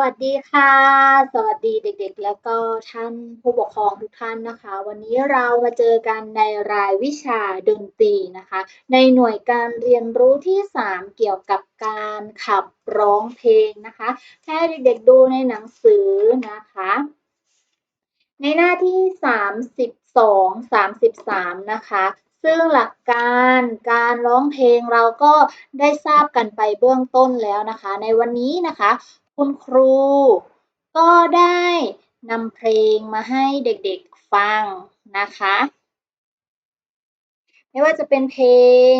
วัสดีค่ะ สวัสดีเด็กๆ แล้วก็ท่านผู้ปกครองทุกท่านนะคะ วันนี้เรามาเจอกันในรายวิชาดนตรีนะคะ ในหน่วยการเรียนรู้ที่ 3 เกี่ยวกับการขับร้องเพลงนะคะให้เด็กๆดูในหนังสือนะคะ ในหน้าที่ 32 33 นะคะซึ่งหลักการการร้องเพลงเราก็ได้ทราบกันไปเบื้องต้นแล้วนะคะ ในวันนี้นะคะ คุณครูก็ได้นำเพลงมาให้เด็กๆฟังนะคะ ไม่ว่าจะเป็นเพลง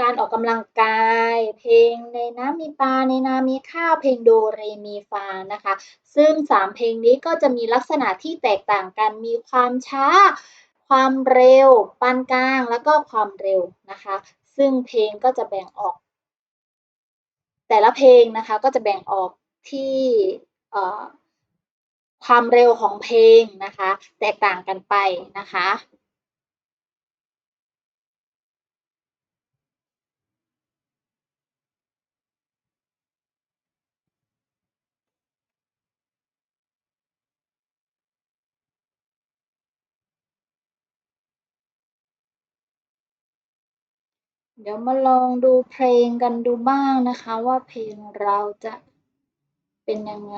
การออกกำลังกาย เพลงในน้ำมีปลาในนามีข้าวเพลงโดเรมีฟานะคะ ซึ่ง 3 เพลงนี้ก็จะมีลักษณะที่แตกต่างกันมีความช้า ความเร็ว ปานกลางแล้วก็ความเร็วนะคะ ซึ่งเพลงก็จะแบ่งออก แต่ละเพลงนะคะก็จะแบ่งออก ที่ความเร็วของเพลงนะคะ แตกต่างกันไปนะคะเดี๋ยวมาลองดูเพลงกันดูบ้างนะคะ ว่าเพลงเราจะ เป็นยังไง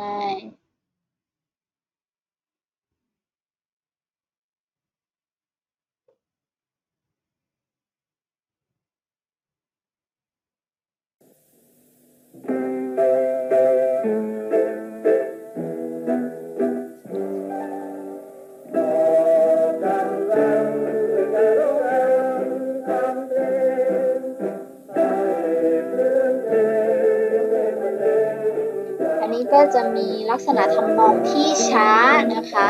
จะมีลักษณะทำนองที่ช้านะคะ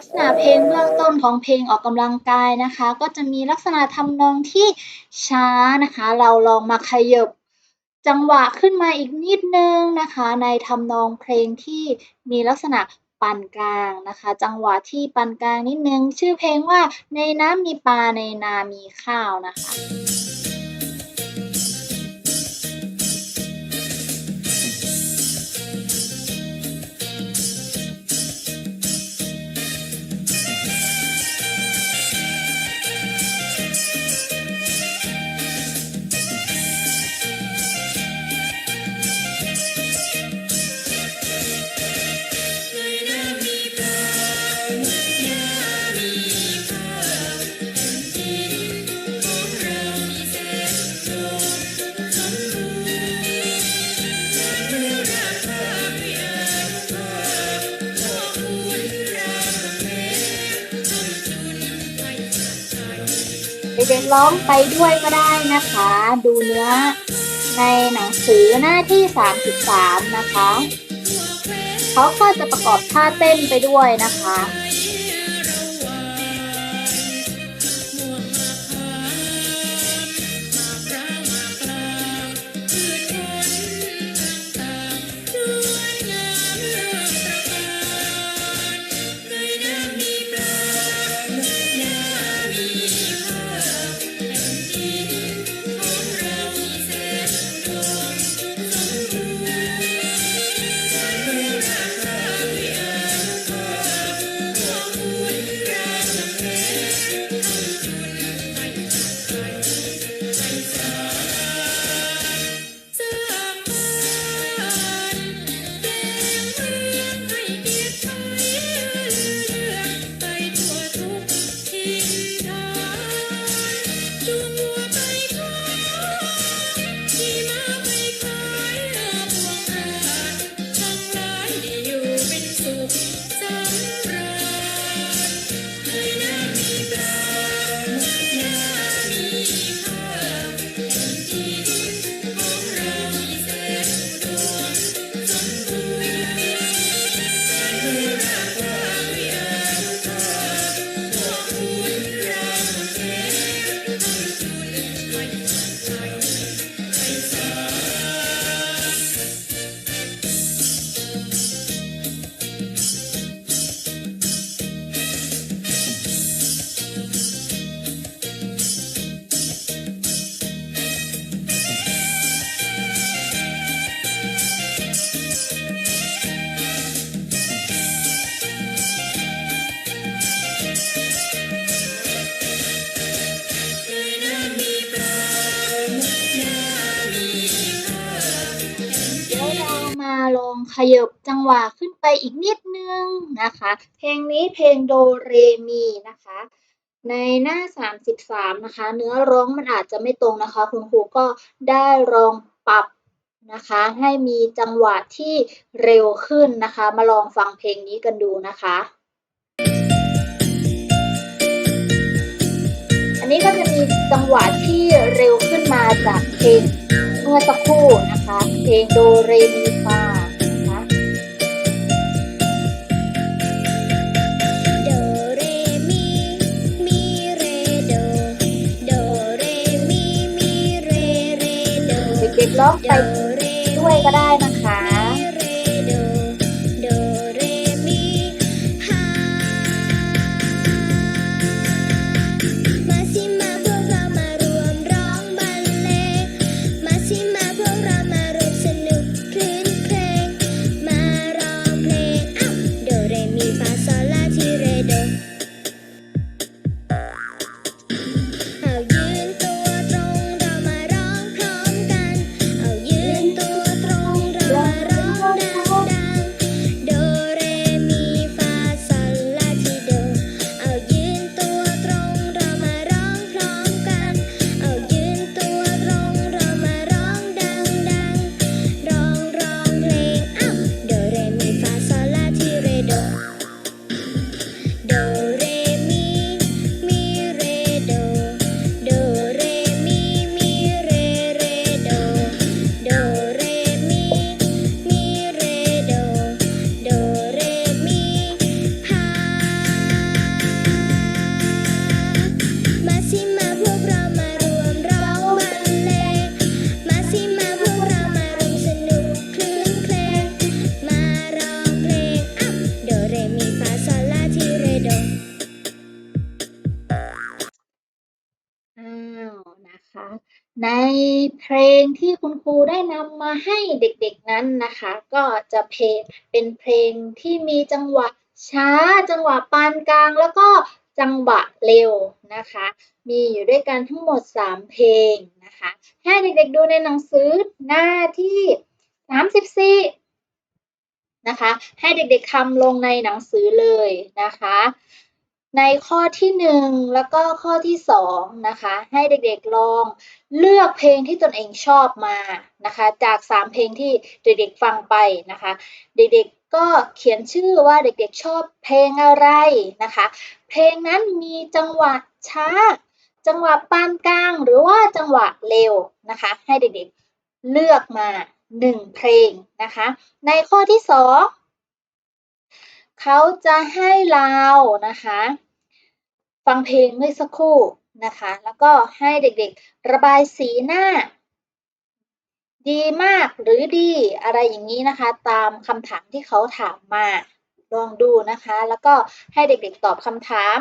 ลักษณะเพลงเบื้องต้นของเพลงออกกำลังกายนะคะ ก็จะมีลักษณะทำนองที่ช้านะคะ เราลองมาขยบจังหวะขึ้นมาอีกนิดนึงนะคะ ในทำนองเพลงที่มีลักษณะปานกลางนะคะ จังหวะที่ปานกลางนิดนึง ชื่อเพลงว่าในน้ำมีปลาในนามีข้าวนะคะ เด็กๆร้องไปด้วยก็ได้นะคะ ดูเนื้อในหนังสือหน้าที่ 33 นะคะ เขาก็จะประกอบท่าเต้นไปด้วยนะคะ ลองขยบจังหวะขึ้นไปอีกนิดนึงนะคะ เพลงนี้เพลงโดเรมีนะคะ ในหน้า 33 นะคะ เนื้อร้องมันอาจจะไม่ตรงนะคะ คุณครูก็ได้ลองปรับนะคะ ให้มีจังหวะที่เร็วขึ้นนะคะ มาลองฟังเพลงนี้กันดูนะคะ อันนี้ก็จะมีจังหวะที่เร็วขึ้นมาจากเพลงเมื่อสักครู่นะคะ เพลงโดเรมีฟา ล้องไปด้วยก็ได้นะ ในเพลงที่คุณครูได้นำมาให้เด็กๆนั้นนะคะ ก็จะเพลงเป็นเพลงที่มีจังหวะช้า จังหวะปานกลาง แล้วก็จังหวะเร็วนะคะ มีอยู่ด้วยกันทั้งหมด 3 เพลงนะคะให้เด็กๆดูในหนังสือหน้าที่ 34 นะคะ ให้เด็กๆทำลงในหนังสือเลยนะคะ ในข้อที่หนึ่งแล้วก็ข้อที่สองนะคะให้เด็กๆลองเลือกเพลงที่ตนเองชอบมานะคะจากสามเพลงที่เด็กๆฟังไปนะคะเด็กๆก็เขียนชื่อว่าเด็กๆชอบเพลงอะไรนะคะเพลงนั้นมีจังหวะช้า จังหวะปานกลาง หรือว่าจังหวะเร็วนะคะให้เด็กๆเลือกมาหนึ่งเพลงนะคะในข้อที่สอง เขาจะให้เรานะคะ ฟังเพลงเมื่อสักครู่นะคะ แล้วก็ให้เด็กๆ ระบายสีหน้า ดีมากหรือดีอะไรอย่างนี้นะคะ ตามคำถามที่เขาถามมา ลองดูนะคะ แล้วก็ให้เด็กๆตอบคำถาม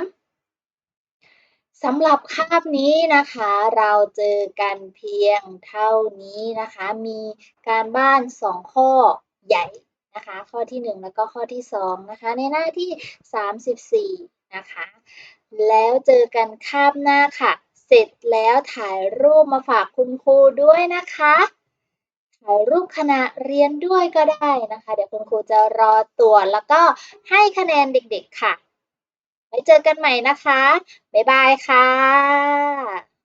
สำหรับคาบนี้นะคะ เราเจอกันเพียงเท่านี้นะคะ มีการบ้านสองข้อใหญ่ นะคะ ข้อที่หนึ่งแล้วก็ข้อที่สองนะคะ ในหน้าที่ 34 นะคะ แล้วเจอกันคาบหน้าค่ะ เสร็จแล้วถ่ายรูปมาฝากคุณครูด้วยนะคะถ่ายรูปขณะเรียนด้วยก็ได้นะคะ เดี๋ยวคุณครูจะรอตรวจแล้วก็ให้คะแนนเด็กๆค่ะไว้เจอกันใหม่นะคะ บ๊ายบายค่ะ